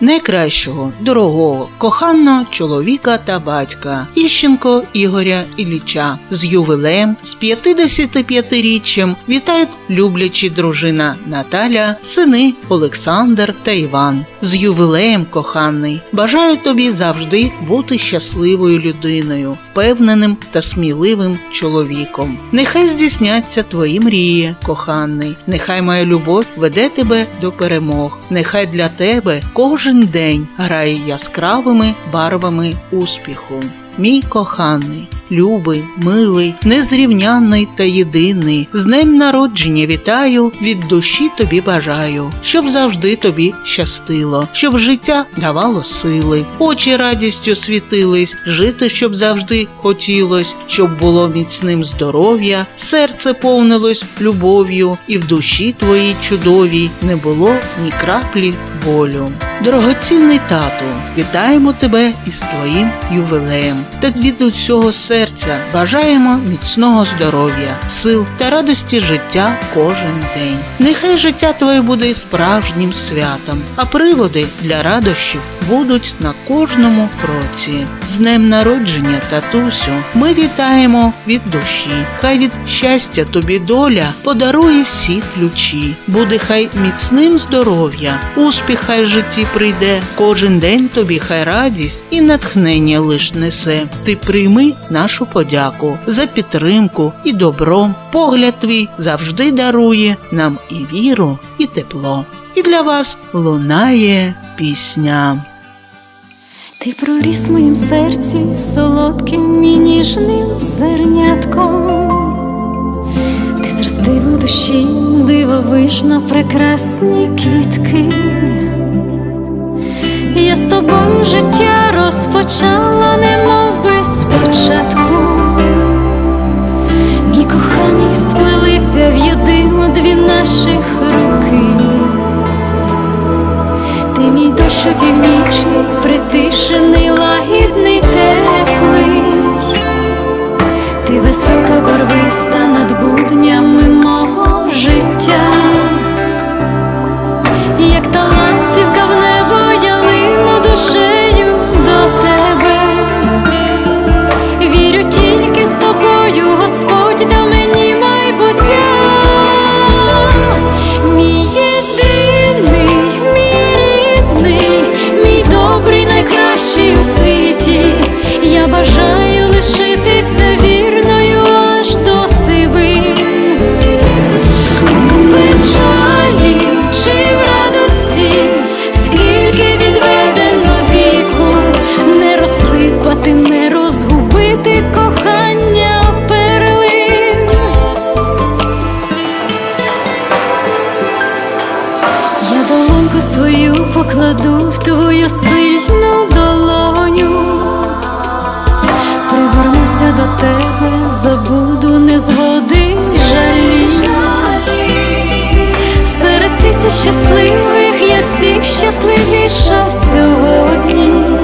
найкращого, дорогого, коханого чоловіка та батька Іщенко Ігоря Ілліча з ювілеєм з 55-річчям вітають люблячі дружина Наталя, сини Олександр та Іван. З ювілеєм, коханий, бажаю тобі завжди бути щасливою людиною, впевненим та сміливим чоловіком. Нехай здійсняться твої мрії, коханий. Нехай моя любов веде тебе до перемог. Нехай для тебе кожен день грає яскравими барвами успіху. Мій коханий, любий, милий, незрівнянний та єдиний. З днем народження вітаю, від душі тобі бажаю, щоб завжди тобі щастило, щоб життя давало сили, очі радістю світились, жити, щоб завжди хотілось, щоб було міцним здоров'я, серце повнилось любов'ю, і в душі твоїй чудовій не було ні краплі болю. Дорогоцінний тату, вітаємо тебе із твоїм ювілеєм та від усього серця бажаємо міцного здоров'я, сил та радості життя кожен день. Нехай життя твоє буде справжнім святом, а приводи для радощів будуть на кожному кроці. З днем народження, татусю, ми вітаємо від душі. Хай від щастя тобі доля подарує всі ключі. Буде хай міцним здоров'я, успіх хай в житті прийде. Кожен день тобі хай радість і натхнення лиш несе. Ти прийми нашу подяку за підтримку і добро. Погляд твій завжди дарує нам і віру, і тепло. І для вас лунає пісня. Ти проріс в моїм серці солодким і ніжним зернятком. Ти зростив у душі дивовижно прекрасні квітки. Я з тобою життя розпочала, немов би спочатку. Мій дощ північний, притишений, лагідний, теплий, ти висока барвиста над буднями свою покладу в твою сильну долоню, пригорнуся до тебе, забуду не згоди жалі. Серед тисяч щасливих я всіх щасливіша сьогодні,